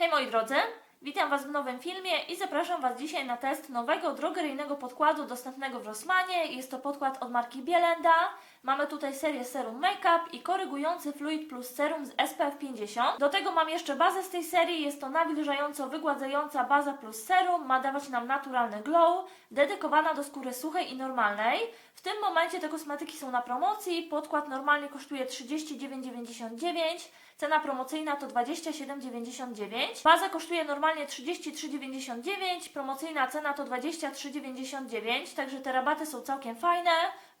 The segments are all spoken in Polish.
Hej moi drodzy, witam Was w nowym filmie i zapraszam Was dzisiaj na test nowego drogeryjnego podkładu dostępnego w Rossmanie. Jest to podkład od marki Bielenda. Mamy tutaj serię Serum Makeup i korygujący fluid plus serum z SPF 50. Do tego mam jeszcze bazę z tej serii, jest to nawilżająco wygładzająca baza plus serum, ma dawać nam naturalny glow, dedykowana do skóry suchej i normalnej. W tym momencie te kosmetyki są na promocji, podkład normalnie kosztuje 39,99 Cena promocyjna to 27,99. Baza kosztuje normalnie 33,99. Promocyjna cena to 23,99. Także te rabaty są całkiem fajne.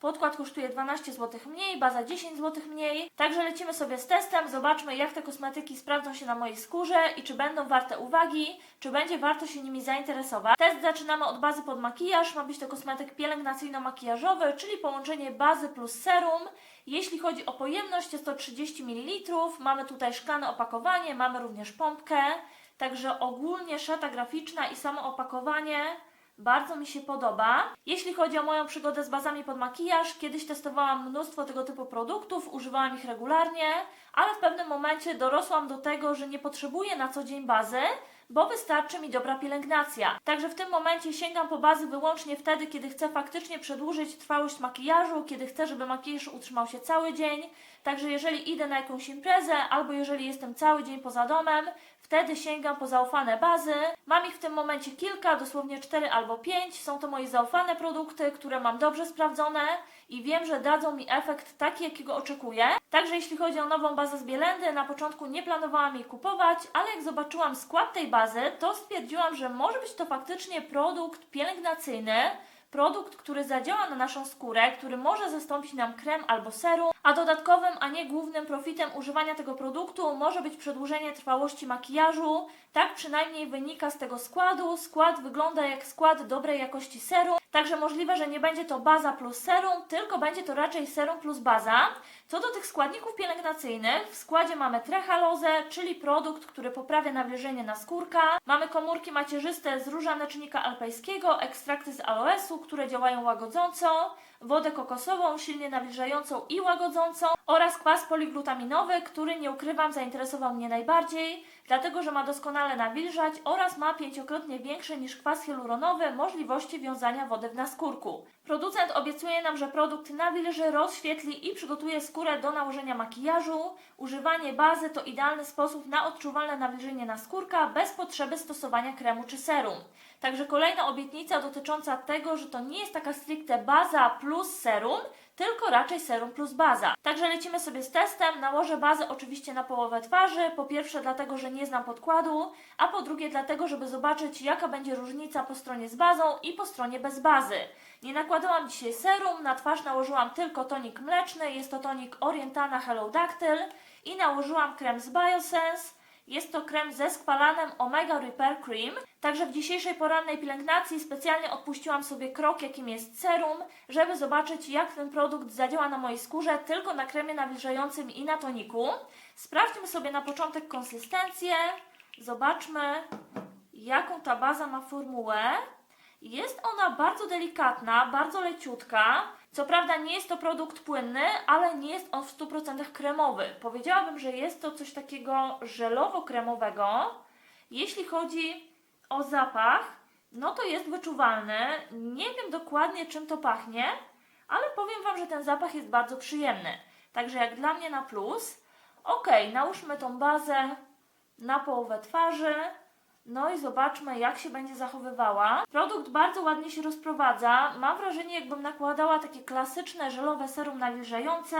Podkład kosztuje 12 zł mniej, baza 10 zł mniej. Także lecimy sobie z testem, zobaczmy jak te kosmetyki sprawdzą się na mojej skórze i czy będą warte uwagi, czy będzie warto się nimi zainteresować. Test zaczynamy od bazy pod makijaż. Ma być to kosmetyk pielęgnacyjno-makijażowy, czyli połączenie bazy plus serum. Jeśli chodzi o pojemność, jest to 30 ml. Mamy tutaj szklane opakowanie, mamy również pompkę. Także ogólnie szata graficzna i samo opakowanie bardzo mi się podoba. Jeśli chodzi o moją przygodę z bazami pod makijaż, kiedyś testowałam mnóstwo tego typu produktów, używałam ich regularnie, ale w pewnym momencie dorosłam do tego, że nie potrzebuję na co dzień bazy, bo wystarczy mi dobra pielęgnacja. Także w tym momencie sięgam po bazy wyłącznie wtedy, kiedy chcę faktycznie przedłużyć trwałość makijażu, kiedy chcę, żeby makijaż utrzymał się cały dzień. Także jeżeli idę na jakąś imprezę albo jeżeli jestem cały dzień poza domem, wtedy sięgam po zaufane bazy. Mam ich w tym momencie kilka, dosłownie 4 albo 5. Są to moje zaufane produkty, które mam dobrze sprawdzone i wiem, że dadzą mi efekt taki, jakiego oczekuję. Także jeśli chodzi o nową bazę z Bielendy, na początku nie planowałam jej kupować, ale jak zobaczyłam skład tej bazy, to stwierdziłam, że może być to faktycznie produkt pielęgnacyjny, produkt, który zadziała na naszą skórę, który może zastąpić nam krem albo serum, a dodatkowym, a nie głównym profitem używania tego produktu może być przedłużenie trwałości makijażu. Tak przynajmniej wynika z tego składu. Skład wygląda jak skład dobrej jakości serum, także możliwe, że nie będzie to baza plus serum, tylko będzie to raczej serum plus baza. Co do tych składników pielęgnacyjnych, w składzie mamy trehalozę, czyli produkt, który poprawia nawilżenie naskórka. Mamy komórki macierzyste z róża naczynnika alpejskiego, ekstrakty z aloesu, które działają łagodząco, wodę kokosową, silnie nawilżającą i łagodzącą oraz kwas poliglutaminowy, który nie ukrywam zainteresował mnie najbardziej, dlatego że ma doskonale nawilżać oraz ma pięciokrotnie większe niż kwas hialuronowy możliwości wiązania wody w naskórku. Producent obiecuje nam, że produkt nawilży, rozświetli i przygotuje skórę do nałożenia makijażu. Używanie bazy to idealny sposób na odczuwalne nawilżenie naskórka bez potrzeby stosowania kremu czy serum. Także kolejna obietnica dotycząca tego, że to nie jest taka stricte baza plus serum, tylko raczej serum plus baza. Także lecimy sobie z testem. Nałożę bazę oczywiście na połowę twarzy. Po pierwsze dlatego, że nie znam podkładu, a po drugie dlatego, żeby zobaczyć jaka będzie różnica po stronie z bazą i po stronie bez bazy. Nie nakładałam dzisiaj serum, na twarz nałożyłam tylko tonik mleczny, jest to tonik Orientana Hello Dactyl i nałożyłam krem z Biosense. Jest to krem ze skwalanem Omega Repair Cream. Także w dzisiejszej porannej pielęgnacji specjalnie odpuściłam sobie krok, jakim jest serum, żeby zobaczyć, jak ten produkt zadziała na mojej skórze tylko na kremie nawilżającym i na toniku. Sprawdźmy sobie na początek konsystencję. Zobaczmy, jaką ta baza ma formułę. Jest ona bardzo delikatna, bardzo leciutka. Co prawda nie jest to produkt płynny, ale nie jest on w 100% kremowy. Powiedziałabym, że jest to coś takiego żelowo-kremowego. Jeśli chodzi o zapach, no to jest wyczuwalny. Nie wiem dokładnie czym to pachnie, ale powiem Wam, że ten zapach jest bardzo przyjemny. Także jak dla mnie na plus. Ok, nałóżmy tą bazę na połowę twarzy. No i zobaczmy, jak się będzie zachowywała. Produkt bardzo ładnie się rozprowadza. Mam wrażenie, jakbym nakładała takie klasyczne żelowe serum nawilżające,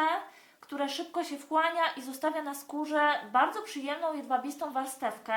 które szybko się wchłania i zostawia na skórze bardzo przyjemną, jedwabistą warstewkę.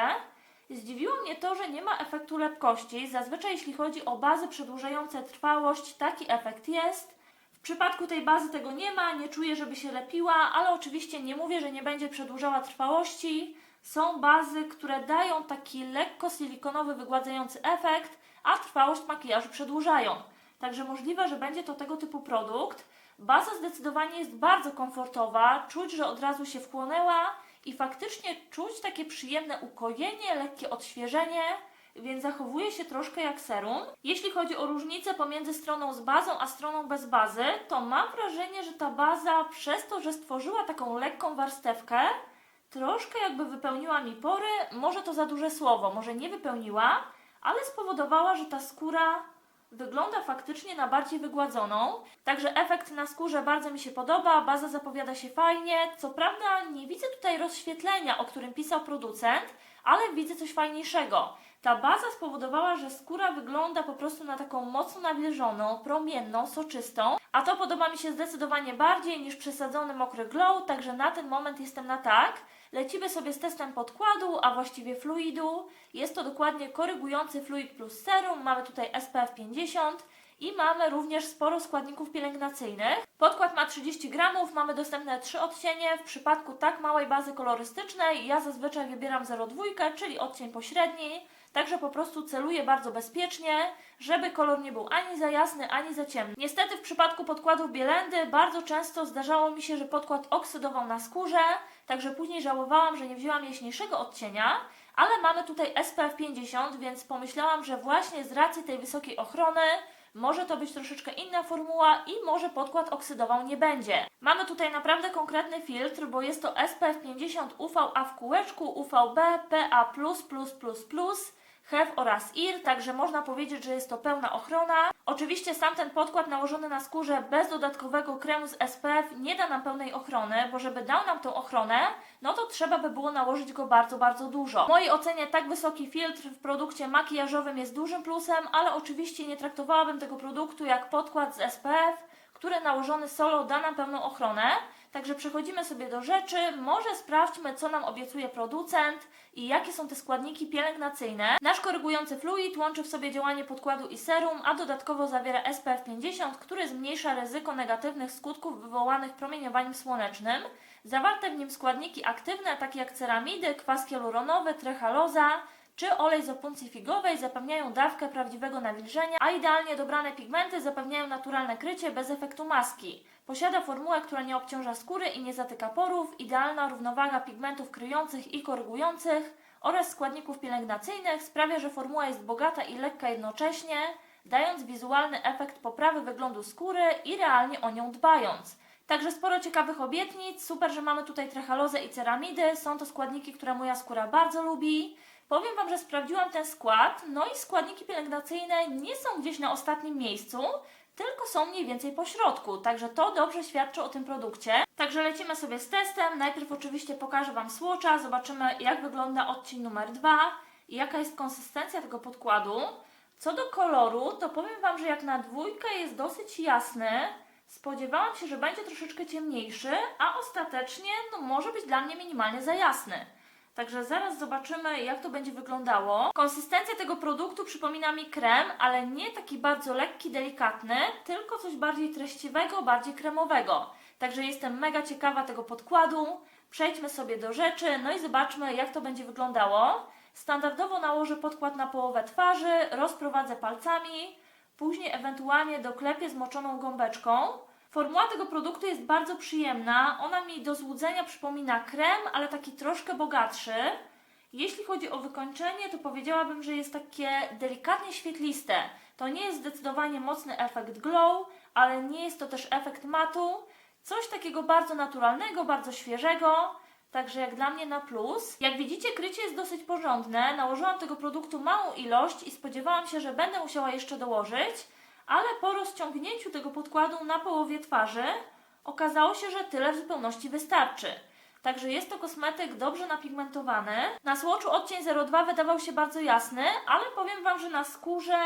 Zdziwiło mnie to, że nie ma efektu lepkości. Zazwyczaj, jeśli chodzi o bazy przedłużające trwałość, taki efekt jest. W przypadku tej bazy tego nie ma, nie czuję, żeby się lepiła, ale oczywiście nie mówię, że nie będzie przedłużała trwałości. Są bazy, które dają taki lekko silikonowy, wygładzający efekt, a trwałość makijażu przedłużają. Także możliwe, że będzie to tego typu produkt. Baza zdecydowanie jest bardzo komfortowa, czuć, że od razu się wchłonęła i faktycznie czuć takie przyjemne ukojenie, lekkie odświeżenie, więc zachowuje się troszkę jak serum. Jeśli chodzi o różnicę pomiędzy stroną z bazą a stroną bez bazy, to mam wrażenie, że ta baza przez to, że stworzyła taką lekką warstewkę, troszkę jakby wypełniła mi pory. Może to za duże słowo, może nie wypełniła, ale spowodowała, że ta skóra wygląda faktycznie na bardziej wygładzoną. Także efekt na skórze bardzo mi się podoba, baza zapowiada się fajnie. Co prawda nie widzę tutaj rozświetlenia, o którym pisał producent, ale widzę coś fajniejszego. Ta baza spowodowała, że skóra wygląda po prostu na taką mocno nawilżoną, promienną, soczystą, a to podoba mi się zdecydowanie bardziej niż przesadzony mokry glow, także na ten moment jestem na tak. Lecimy sobie z testem podkładu, a właściwie fluidu. Jest to dokładnie korygujący fluid plus serum, mamy tutaj SPF 50 i mamy również sporo składników pielęgnacyjnych. Podkład ma 30 gramów, mamy dostępne trzy odcienie. W przypadku tak małej bazy kolorystycznej ja zazwyczaj wybieram 0,2, czyli odcień pośredni. Także po prostu celuję bardzo bezpiecznie, żeby kolor nie był ani za jasny, ani za ciemny. Niestety w przypadku podkładów Bielendy bardzo często zdarzało mi się, że podkład oksydował na skórze, także później żałowałam, że nie wzięłam jaśniejszego odcienia, ale mamy tutaj SPF 50, więc pomyślałam, że właśnie z racji tej wysokiej ochrony może to być troszeczkę inna formuła i może podkład oksydował nie będzie. Mamy tutaj naprawdę konkretny filtr, bo jest to SPF 50 UVA w kółeczku, UVB, PA++++, HEV oraz IR, także można powiedzieć, że jest to pełna ochrona. Oczywiście sam ten podkład nałożony na skórze bez dodatkowego kremu z SPF nie da nam pełnej ochrony, bo żeby dał nam tą ochronę, no to trzeba by było nałożyć go bardzo, bardzo dużo. W mojej ocenie tak wysoki filtr w produkcie makijażowym jest dużym plusem, ale oczywiście nie traktowałabym tego produktu jak podkład z SPF, który nałożony solo da nam pełną ochronę. Także przechodzimy sobie do rzeczy. Może sprawdźmy, co nam obiecuje producent i jakie są te składniki pielęgnacyjne. Nasz korygujący fluid łączy w sobie działanie podkładu i serum, a dodatkowo zawiera SPF 50, który zmniejsza ryzyko negatywnych skutków wywołanych promieniowaniem słonecznym. Zawarte w nim składniki aktywne, takie jak ceramidy, kwas hialuronowy, trechaloza, czy olej z opuncji figowej zapewniają dawkę prawdziwego nawilżenia, a idealnie dobrane pigmenty zapewniają naturalne krycie bez efektu maski. Posiada formułę, która nie obciąża skóry i nie zatyka porów, idealna równowaga pigmentów kryjących i korygujących oraz składników pielęgnacyjnych sprawia, że formuła jest bogata i lekka jednocześnie, dając wizualny efekt poprawy wyglądu skóry i realnie o nią dbając. Także sporo ciekawych obietnic, super, że mamy tutaj trechalozę i ceramidy, są to składniki, które moja skóra bardzo lubi. Powiem Wam, że sprawdziłam ten skład, no i składniki pielęgnacyjne nie są gdzieś na ostatnim miejscu, tylko są mniej więcej po środku, także to dobrze świadczy o tym produkcie. Także lecimy sobie z testem. Najpierw oczywiście pokażę Wam słocza, zobaczymy jak wygląda odcień numer 2 i jaka jest konsystencja tego podkładu. Co do koloru, to powiem Wam, że jak na dwójkę jest dosyć jasny, spodziewałam się, że będzie troszeczkę ciemniejszy, a ostatecznie no, może być dla mnie minimalnie za jasny. Także zaraz zobaczymy, jak to będzie wyglądało. Konsystencja tego produktu przypomina mi krem, ale nie taki bardzo lekki, delikatny, tylko coś bardziej treściwego, bardziej kremowego. Także jestem mega ciekawa tego podkładu. Przejdźmy sobie do rzeczy, no i zobaczmy, jak to będzie wyglądało. Standardowo nałożę podkład na połowę twarzy, rozprowadzę palcami, później ewentualnie doklepię zmoczoną gąbeczką. Formuła tego produktu jest bardzo przyjemna. Ona mi do złudzenia przypomina krem, ale taki troszkę bogatszy. Jeśli chodzi o wykończenie, to powiedziałabym, że jest takie delikatnie świetliste. To nie jest zdecydowanie mocny efekt glow, ale nie jest to też efekt matu. Coś takiego bardzo naturalnego, bardzo świeżego. Także jak dla mnie na plus. Jak widzicie, krycie jest dosyć porządne. Nałożyłam tego produktu małą ilość i spodziewałam się, że będę musiała jeszcze dołożyć ale po rozciągnięciu tego podkładu na połowie twarzy okazało się, że tyle w zupełności wystarczy. Także jest to kosmetyk dobrze napigmentowany. Na słoczu odcień 02 wydawał się bardzo jasny, ale powiem Wam, że na skórze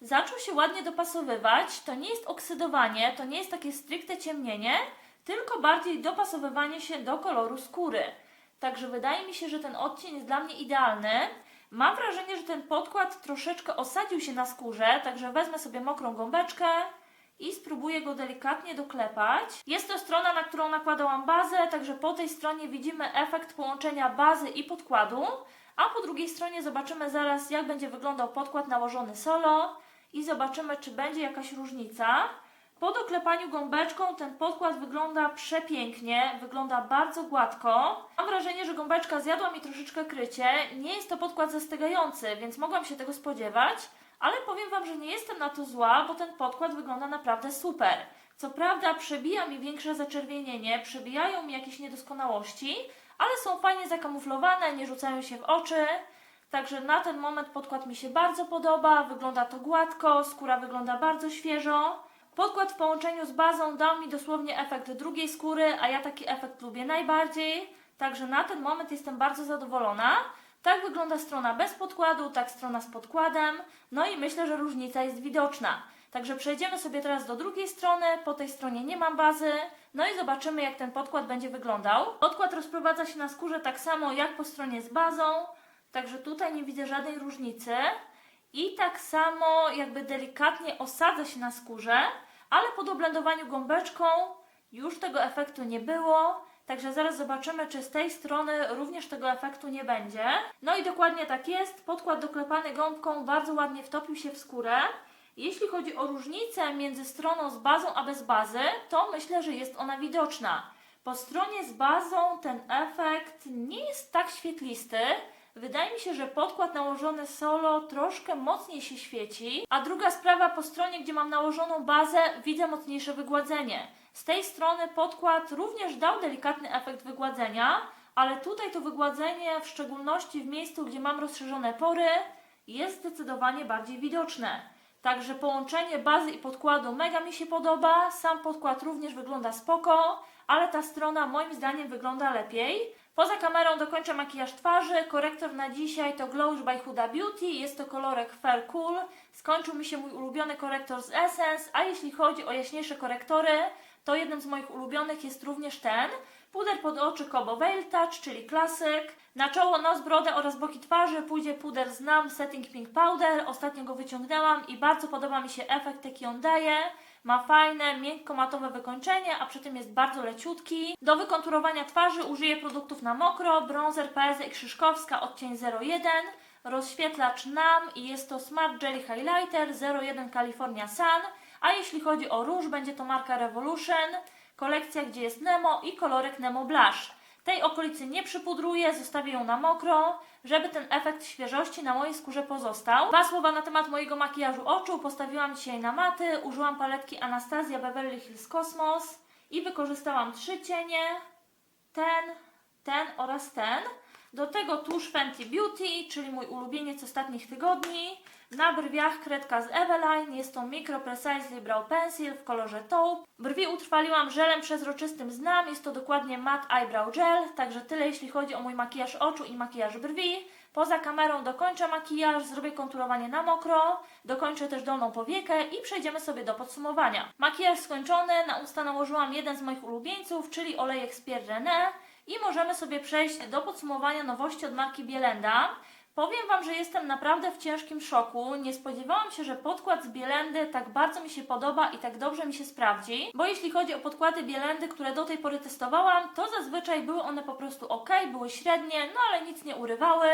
zaczął się ładnie dopasowywać. To nie jest oksydowanie, to nie jest takie stricte ciemnienie, tylko bardziej dopasowywanie się do koloru skóry. Także wydaje mi się, że ten odcień jest dla mnie idealny. Mam wrażenie, że ten podkład troszeczkę osadził się na skórze, także wezmę sobie mokrą gąbeczkę i spróbuję go delikatnie doklepać. Jest to strona, na którą nakładałam bazę, także po tej stronie widzimy efekt połączenia bazy i podkładu, a po drugiej stronie zobaczymy zaraz, jak będzie wyglądał podkład nałożony solo i zobaczymy, czy będzie jakaś różnica. Po doklepaniu gąbeczką ten podkład wygląda przepięknie, wygląda bardzo gładko. Mam wrażenie, że gąbeczka zjadła mi troszeczkę krycie. Nie jest to podkład zastygający, więc mogłam się tego spodziewać, ale powiem Wam, że nie jestem na to zła, bo ten podkład wygląda naprawdę super. Co prawda przebija mi większe zaczerwienienie, przebijają mi jakieś niedoskonałości, ale są fajnie zakamuflowane, nie rzucają się w oczy. Także na ten moment podkład mi się bardzo podoba, wygląda to gładko, skóra wygląda bardzo świeżo. Podkład w połączeniu z bazą dał mi dosłownie efekt drugiej skóry, a ja taki efekt lubię najbardziej. Także na ten moment jestem bardzo zadowolona. Tak wygląda strona bez podkładu, tak strona z podkładem. No i myślę, że różnica jest widoczna. Także przejdziemy sobie teraz do drugiej strony. Po tej stronie nie mam bazy. No i zobaczymy, jak ten podkład będzie wyglądał. Podkład rozprowadza się na skórze tak samo jak po stronie z bazą. Także tutaj nie widzę żadnej różnicy. I tak samo jakby delikatnie osadza się na skórze, ale po doblendowaniu gąbeczką już tego efektu nie było. Także zaraz zobaczymy, czy z tej strony również tego efektu nie będzie. No i dokładnie tak jest. Podkład doklepany gąbką bardzo ładnie wtopił się w skórę. Jeśli chodzi o różnicę między stroną z bazą a bez bazy, to myślę, że jest ona widoczna. Po stronie z bazą ten efekt nie jest tak świetlisty. Wydaje mi się, że podkład nałożony solo troszkę mocniej się świeci, a druga sprawa po stronie, gdzie mam nałożoną bazę, widzę mocniejsze wygładzenie. Z tej strony podkład również dał delikatny efekt wygładzenia, ale tutaj to wygładzenie, w szczególności w miejscu, gdzie mam rozszerzone pory, jest zdecydowanie bardziej widoczne. Także połączenie bazy i podkładu mega mi się podoba. Sam podkład również wygląda spoko, ale ta strona moim zdaniem wygląda lepiej. Poza kamerą dokończę makijaż twarzy. Korektor na dzisiaj to Glow by Huda Beauty. Jest to kolorek Fair Cool. Skończył mi się mój ulubiony korektor z Essence, a jeśli chodzi o jaśniejsze korektory, to jednym z moich ulubionych jest również ten. Puder pod oczy Kobo Veil Touch, czyli klasyk. Na czoło, nos, brodę oraz boki twarzy pójdzie puder z NAM Setting Pink Powder. Ostatnio go wyciągnęłam i bardzo podoba mi się efekt, jaki on daje. Ma fajne, miękko-matowe wykończenie, a przy tym jest bardzo leciutki. Do wykonturowania twarzy użyję produktów na mokro, bronzer PZ i Krzyżkowska odcień 01, rozświetlacz NAM i jest to Smart Jelly Highlighter 01 California Sun, a jeśli chodzi o róż, będzie to marka Revolution, kolekcja, gdzie jest Nemo i kolorek Nemo Blush. Tej okolicy nie przypudruję, zostawię ją na mokro, żeby ten efekt świeżości na mojej skórze pozostał. Dwa słowa na temat mojego makijażu oczu. Postawiłam dzisiaj na maty, użyłam paletki Anastasia Beverly Hills Cosmos i wykorzystałam trzy cienie, ten, ten oraz ten. Do tego tusz Fenty Beauty, czyli mój ulubieniec ostatnich tygodni. Na brwiach kredka z Eveline, jest to Micro Precisely Brow Pencil w kolorze taupe. Brwi utrwaliłam żelem przezroczystym z NAM, jest to dokładnie Matte Eyebrow Gel, także tyle jeśli chodzi o mój makijaż oczu i makijaż brwi. Poza kamerą dokończę makijaż, zrobię konturowanie na mokro, dokończę też dolną powiekę i przejdziemy sobie do podsumowania. Makijaż skończony, na usta nałożyłam jeden z moich ulubieńców, czyli olejek z Pierre René i możemy sobie przejść do podsumowania nowości od marki Bielenda. Powiem Wam, że jestem naprawdę w ciężkim szoku. Nie spodziewałam się, że podkład z Bielendy tak bardzo mi się podoba i tak dobrze mi się sprawdzi. Bo jeśli chodzi o podkłady Bielendy, które do tej pory testowałam, to zazwyczaj były one po prostu ok, były średnie, no ale nic nie urywały.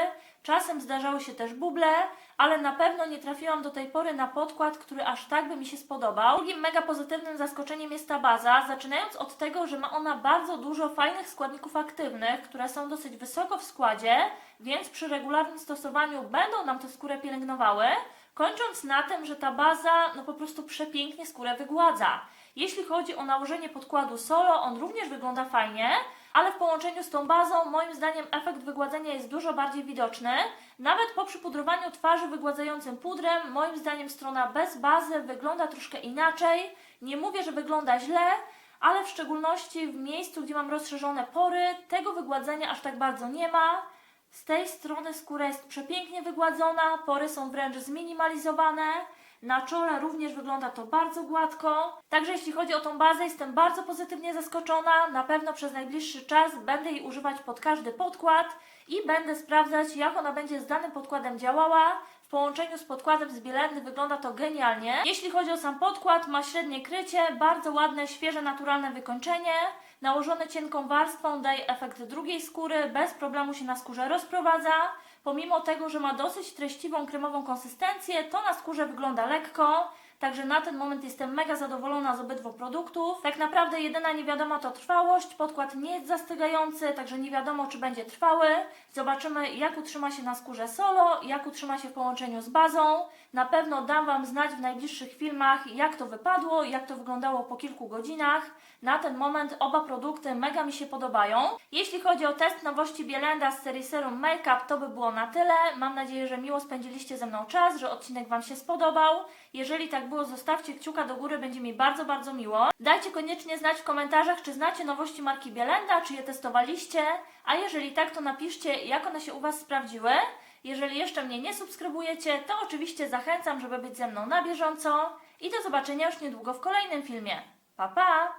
Czasem zdarzały się też buble, ale na pewno nie trafiłam do tej pory na podkład, który aż tak by mi się spodobał. Drugim mega pozytywnym zaskoczeniem jest ta baza, zaczynając od tego, że ma ona bardzo dużo fajnych składników aktywnych, które są dosyć wysoko w składzie, więc przy regularnym stosowaniu będą nam tę skórę pielęgnowały. Kończąc na tym, że ta baza no po prostu przepięknie skórę wygładza. Jeśli chodzi o nałożenie podkładu solo, on również wygląda fajnie, ale w połączeniu z tą bazą moim zdaniem efekt wygładzenia jest dużo bardziej widoczny. Nawet po przypudrowaniu twarzy wygładzającym pudrem, moim zdaniem strona bez bazy wygląda troszkę inaczej. Nie mówię, że wygląda źle, ale w szczególności w miejscu, gdzie mam rozszerzone pory, tego wygładzenia aż tak bardzo nie ma. Z tej strony skóra jest przepięknie wygładzona, pory są wręcz zminimalizowane. Na czole również wygląda to bardzo gładko. Także jeśli chodzi o tą bazę, jestem bardzo pozytywnie zaskoczona. Na pewno przez najbliższy czas będę jej używać pod każdy podkład i będę sprawdzać, jak ona będzie z danym podkładem działała. W połączeniu z podkładem z Bielendy wygląda to genialnie. Jeśli chodzi o sam podkład, ma średnie krycie, bardzo ładne, świeże, naturalne wykończenie. Nałożone cienką warstwą daje efekt drugiej skóry, bez problemu się na skórze rozprowadza. Pomimo tego, że ma dosyć treściwą, kremową konsystencję, to na skórze wygląda lekko. Także na ten moment jestem mega zadowolona z obydwu produktów. Tak naprawdę jedyna niewiadoma to trwałość. Podkład nie jest zastygający, także nie wiadomo czy będzie trwały. Zobaczymy jak utrzyma się na skórze solo, jak utrzyma się w połączeniu z bazą. Na pewno dam Wam znać w najbliższych filmach jak to wypadło, jak to wyglądało po kilku godzinach. Na ten moment oba produkty mega mi się podobają. Jeśli chodzi o test nowości Bielenda z serii Serum Makeup, to by było na tyle. Mam nadzieję, że miło spędziliście ze mną czas, że odcinek Wam się spodobał. Jeżeli tak było, zostawcie kciuka do góry, będzie mi bardzo, bardzo miło. Dajcie koniecznie znać w komentarzach, czy znacie nowości marki Bielenda, czy je testowaliście. A jeżeli tak, to napiszcie, jak one się u Was sprawdziły. Jeżeli jeszcze mnie nie subskrybujecie, to oczywiście zachęcam, żeby być ze mną na bieżąco. I do zobaczenia już niedługo w kolejnym filmie. Pa, pa!